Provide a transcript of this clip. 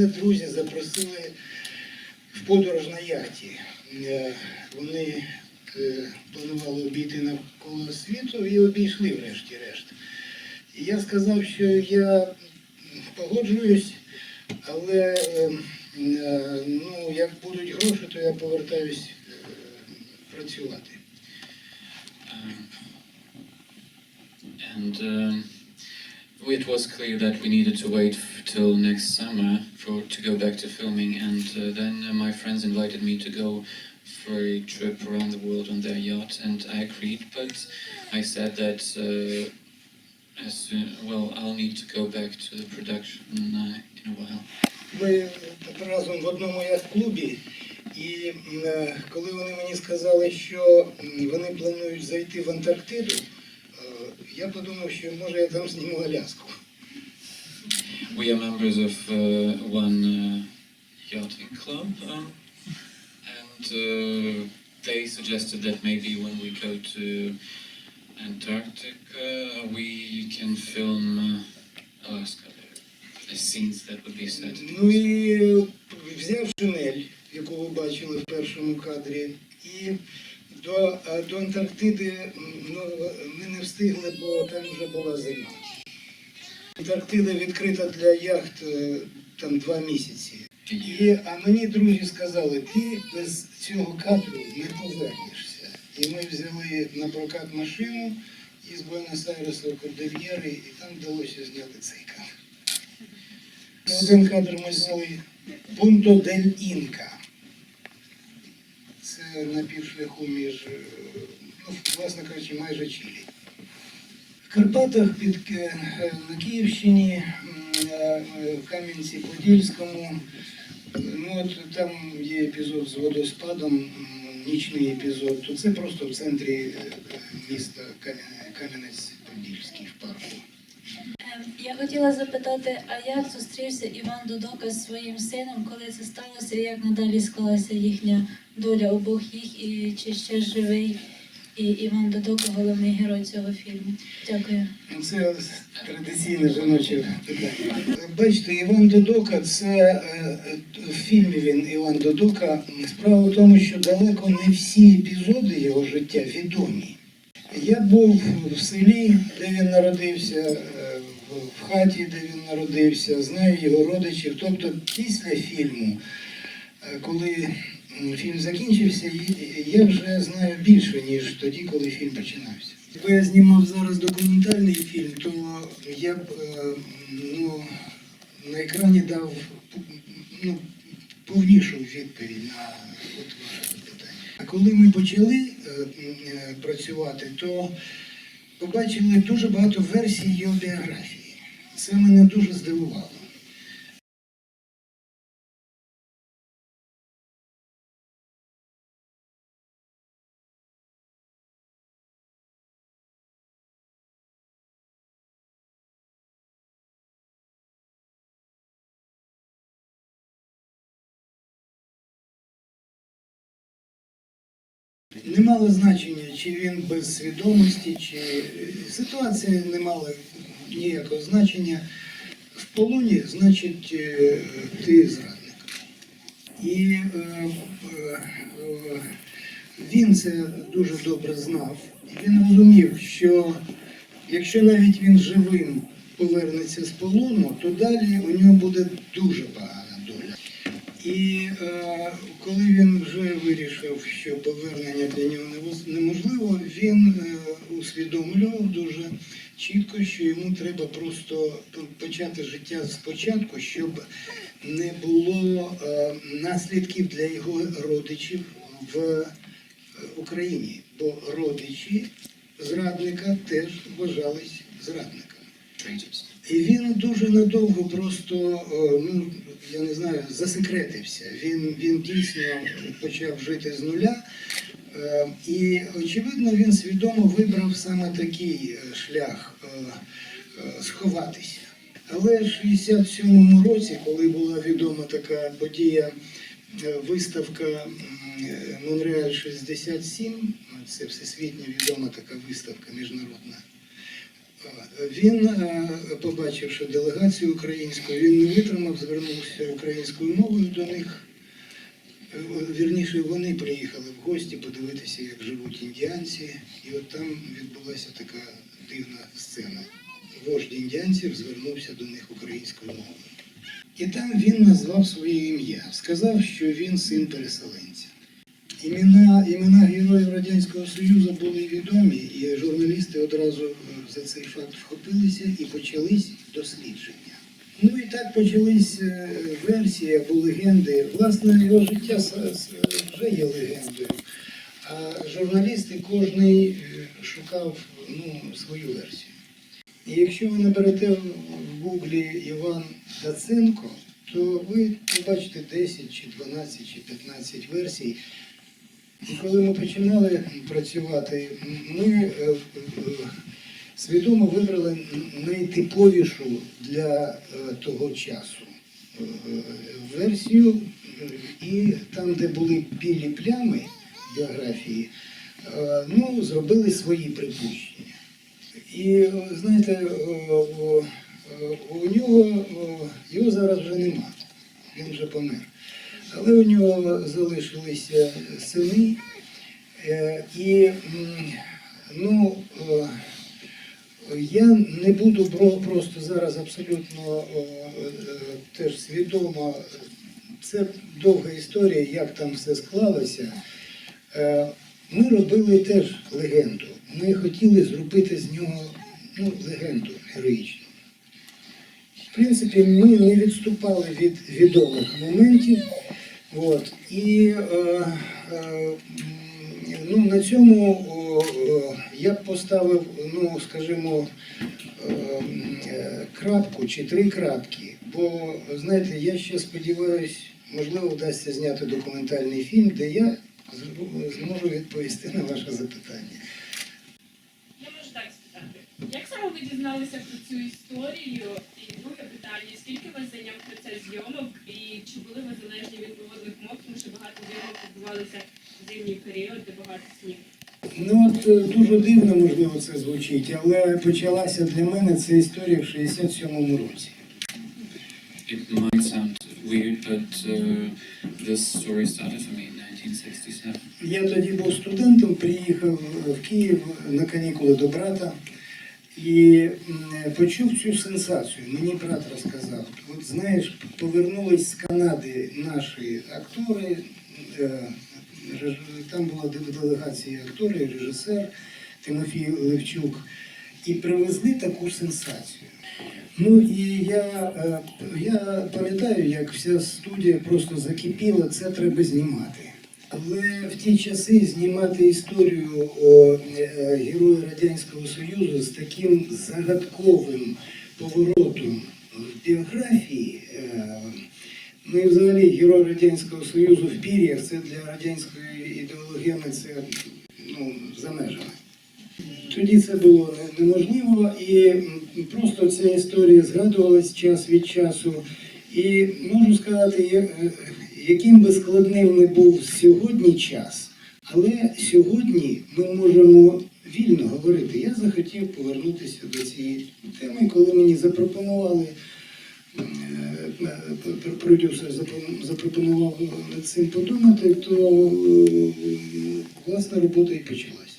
мене друзі запросили в подорож на яхті. Е, Вони е, планували обійти навколо світу і обійшли врешті-решт. І я сказав, що я погоджуюсь, але е, е, ну, як будуть гроші, то я повертаюсь працювати. And um, it was clear that we needed to wait f- till next summer for to go back to filming. And uh, then uh, my friends invited me to go for a trip around the world on their yacht, and I agreed. But I said that uh, as soon, well, I'll need to go back to the production uh, in a while. І е, коли вони мені сказали, що вони планують зайти в Антарктиду, е, я подумав, що може я там зніму Аляску. We are members of uh, one uh, yachting club, um, and uh, they suggested that maybe when we go to Antarctica, we can film uh, Alaska there. The scenes that would be set. Ну і е, взяв шинель, яку ви бачили в першому кадрі, і до, до Антарктиди ну, ми не встигли, бо там вже була зима. Антарктида відкрита для яхт е, там два місяці. І, а мені друзі сказали, ти без цього кадру не повернешся. І ми взяли на прокат машину із Буенос-Айреса в Кордильєри, і там вдалося зняти цей кадр. Один кадр ми зняли Пунто дель Інка. На півшляху між, е, ну, власне кажучи, майже Чилі. В Карпатах під е, на Київщині, е, в Кам'янці-Подільському. Ну от там є епізод з водоспадом, нічний епізод, то це просто в центрі міста Кам'янець-Подільський в парку. Я хотіла запитати, а як зустрівся Іван Дудока з своїм сином, коли це сталося, і як надалі склалася їхня доля обох їх, і чи ще живий і Іван Дудока, головний герой цього фільму? Дякую. Це традиційне жіноче питання. Бачите, Іван Додока це е, е, в фільмі він Іван Додока. Справа в тому, що далеко не всі епізоди його життя відомі. Я був в селі, де він народився, е, в- хаті, де він народився, знаю його родичів. Тобто після фільму, е, коли фільм закінчився, я вже знаю більше, ніж тоді, коли фільм починався. Якби я знімав зараз документальний фільм, то я б е, ну, на екрані дав ну, повнішу відповідь на от ваше питання. А коли ми почали е, працювати, то побачили дуже багато версій його біографії. Це мене дуже здивувало. Не мало значення, чи він без свідомості, чи е, ситуація не мала ніякого значення. В полоні, значить, е, ти зрадник. І е, е, е, він це дуже добре знав. Він розумів, що якщо навіть він живим повернеться з полону, то далі у нього буде дуже доля. І е, коли він вже вирішив, що повернення для нього неможливо, він е, усвідомлював дуже чітко, що йому треба просто почати життя спочатку, щоб не було е, наслідків для його родичів в е, Україні. Бо родичі зрадника теж вважались зрадниками. І він дуже надовго просто, ну я не знаю, засекретився. Він, він дійсно почав жити з нуля. Е, І, очевидно, він свідомо вибрав саме такий е, шлях е, е, сховатися. Але в 67-му році, коли була відома така подія, е, виставка е, Монреаль 67, це всесвітньо відома така виставка міжнародна. Він, е, побачивши делегацію українську, він не витримав, звернувся українською мовою до них. Е, Вірніше, вони приїхали в гості подивитися, як живуть індіанці, і от там відбулася така дивна сцена. Вождь індіанців звернувся до них українською мовою. І там він назвав своє ім'я, сказав, що він син переселенця. Імена, імена героїв Радянського Союзу були відомі, і журналісти одразу е, за цей факт вхопилися і почались дослідження. Ну і так почались е, версії або легенди. Власне, його життя вже є легендою. А журналісти кожний е, шукав ну, свою версію. І якщо ви наберете в гуглі Іван Даценко, то ви побачите 10 чи 12 чи 15 версій. І коли ми починали працювати, ми е, е, свідомо вибрали найтиповішу для е, того часу версію, і там, де були білі плями біографії, ну, зробили свої припущення. І знаєте, у нього його зараз вже нема, він вже помер. Але у нього залишилися сини, е, і ну, е, я не буду просто зараз абсолютно е, теж свідомо. Це довга історія, як там все склалося. Ми робили теж легенду. Ми хотіли зробити з нього ну, легенду героїчну. В принципі, ми не відступали від відомих моментів. От. І е, е, ну, на цьому я б поставив, ну, скажімо, е, крапку чи три крапки. Бо, знаєте, я ще сподіваюся, можливо, вдасться зняти документальний фільм, де я зможу відповісти на ваше запитання. Я можу так спитати. Як саме ви дізналися про цю історію? І скільки вас зайняв процес зйомок і чи були ви залежні від погодних умов, тому що багато зйомок відбувалися в зимній період, де багато снігу? Ну от е, дуже дивно, можливо, це звучить, але почалася для мене ця історія в 67-му році. It might sound weird, but uh, this story started for me in 1967. Я тоді був студентом, приїхав в Київ на канікули до брата і почув цю сенсацію. Мені брат розказав. От знаєш, повернулись з Канади наші актори. е, Там була де- делегація актори, режисер Тимофій Левчук, і привезли таку сенсацію. Ну і я, е, я пам'ятаю, як вся студія просто закипіла, це треба знімати. Але в ті часи знімати історію е, герої Радянського Союзу з таким загадковим поворотом в біографії, е, ну і взагалі герой Радянського Союзу в пір'ях це для радянської ідеологеми це ну, за межами. Тоді це було неможливо, і просто ця історія згадувалась час від часу. І можу сказати, е, яким би складним не був сьогодні час, але сьогодні ми можемо вільно говорити. Я захотів повернутися до цієї теми, коли мені запропонували. е, пр- Продюсер запропонував над цим подумати, то е, власна робота і почалася.